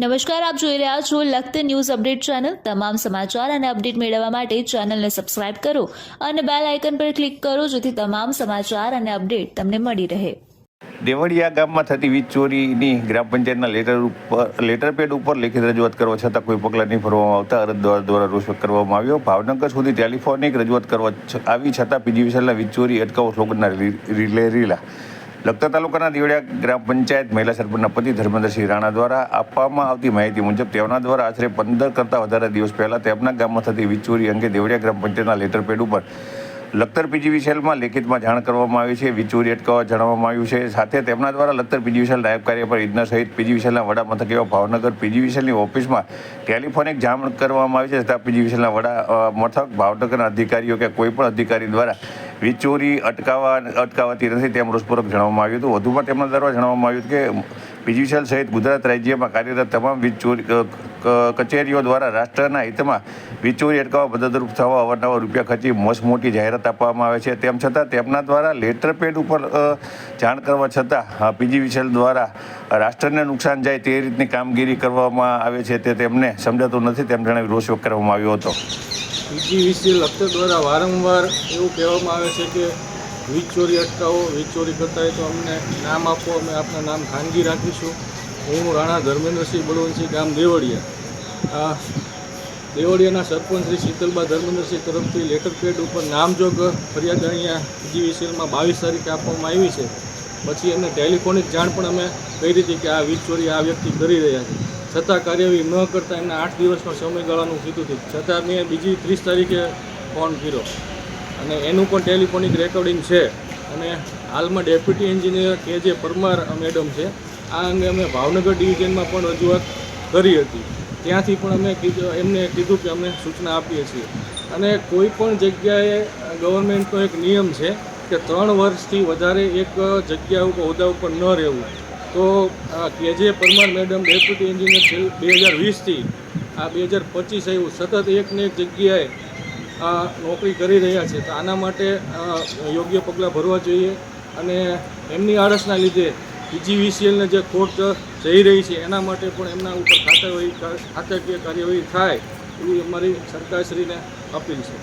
નમસ્કાર, આપ જોઈ રહ્યા છો લખત ન્યૂઝ અપડેટ ચેનલ. તમામ સમાચાર અને અપડેટ મેળવવા માટે ચેનલને સબસ્ક્રાઇબ કરો અને બેલ આઇકન પર ક્લિક કરો જેથી તમામ સમાચાર અને અપડેટ તમને મળી રહે. દેવળિયા ગામમાં થતી વીજ ચોરીની ગ્રામ પંચાયતના લેટર ઉપર લેટર પેડ ઉપર લેખિત રજૂઆત કરવા છતાં કોઈ પગલાં નહીં ભરવામાં આવતા અરજદાર દ્વારા રોષ કરવામાં આવ્યો. ભાવનગર સુધી ટેલિફોનિક રજૂઆત કરવા આવી છતાં પીજી વિશાલના વીજ ચોરી અટકાવો સ્લોગનના રિલે રીલા. લખતર તાલુકાના દેવડિયા ગ્રામ પંચાયત મહિલા સરપંચના પતિ ધર્મેન્દ્રસિંહ રાણા દ્વારા આપવામાં આવતી માહિતી મુજબ તેમના દ્વારા આશરે પંદર કરતાં વધારે દિવસ પહેલાં તેમના ગામમાં થતી વીજ ચોરી અંગે દેવડિયા ગ્રામ પંચાયતના લેટર પેડ ઉપર લખતર પીજીવીસીએલમાં લેખિતમાં જાણ કરવામાં આવી છે વીજ ચોરી અટકાવવા જણાવવામાં આવ્યું છે. સાથે તેમના દ્વારા લખતર વિશેલ નાયબ કાર્યપાલ ઇજના સહિત પીજીવીસીએલના વડા મથક એવા ભાવનગર પીજીવીસીએલની ઓફિસમાં ટેલિફોનિક જાણ કરવામાં આવી છે. છતાં પીજીવીસીએલના વડા મથક, ભાવનગરના અધિકારીઓ કે કોઈપણ અધિકારી દ્વારા વીજ ચોરી અટકાવવા, અટકાવાતી નથી તેમ રોષપૂર્વક જણાવવામાં આવ્યું હતું. વધુમાં તેમના દ્વારા જણાવવામાં આવ્યું કે પીજીવીસીએલ સહિત ગુજરાત રાજ્યમાં કાર્યરત તમામ વીજ ચોરી ક- ક- કચેરીઓ દ્વારા રાષ્ટ્રના હિતમાં વિચોરી ચોરી અટકાવવા મદદરૂપ થવા અવારનવાર રૂપિયા ખર્ચી મોસ મોટી જાહેરાત આપવામાં આવે છે. તેમ છતાં તેમના દ્વારા લેટર પેડ ઉપર જાણ કરવા છતાં પીજીવીસીએલ દ્વારા રાષ્ટ્રને નુકસાન જાય તે રીતની કામગીરી કરવામાં આવે છે તે તેમને સમજાતું નથી. તેમ જણાવી રોષ વ્યક્ત કરવામાં આવ્યો હતો. પીજીવીસી લખતર દ્વારા વારંવાર એવું કહેવામાં આવે છે કે વીજ ચોરી અટકાવો વીજ ચોરી કરતા હોય તો અમને નામ આપો, અમે આપના નામ ખાનગી રાખીશું. હું રાણા ધર્મેન્દ્રસિંહ બળવંતસિંહ ગામ દેવળિયા. આ દેવળિયાના સરપંચ શ્રી શીતલબા ધર્મેન્દ્રસિંહ તરફથી લેટર પેડ ઉપર નામજોગ ફરિયાદ અહીંયા જીવીસીએલમાં બાવીસ તારીખે આપવામાં આવી છે. પછી એમને ટેલિફોનિક જાણ પણ અમે કરી હતી કે આ વીજ ચોરી આ વ્યક્તિ કરી રહ્યા છે. છતાં કાર્યવાહી ન કરતાં એમને આઠ દિવસનો સમયગાળાનું કીધું હતું. છતાં મેં બીજી ત્રીસ તારીખે ફોન કર્યો. અને એનું પણ ટેલિફોનિક રેકોર્ડિંગ છે. અને હાલમાં ડેપ્યુટી એન્જિનિયર કે જે પરમાર મેડમ છે આ અંગે અમે ભાવનગર ડિવિઝનમાં પણ રજૂઆત કરી હતી. ત્યાંથી પણ અમે કીધું, એમને કીધું કે અમે સૂચના આપીએ છીએ. અને કોઈ પણ જગ્યાએ ગવર્મેન્ટનો એક નિયમ છે કે ત્રણ વર્ષથી વધારે એક જગ્યા ઉપર, હોદ્દા ઉપર ન રહેવું. તો કે જે પરમાર મેડમ ડેપ્યુટી એન્જિનિયર બે હજાર વીસથી આ બે હજાર પચીસ આવ્યું, સતત એકને એક જગ્યાએ, આ નોકરી કરી રહ્યા છે. તો આના માટે યોગ્ય પગલાં ભરવા જોઈએ અને એમની આળસના લીધે પીજીવીસીએલને જે ખોટ જઈ રહી છે, એના માટે પણ એમના ઉપર ખાતાવાહી ખાતાકીય કાર્યવાહી થાય, એવી અમારી સરકારશ્રીને અપીલ છે.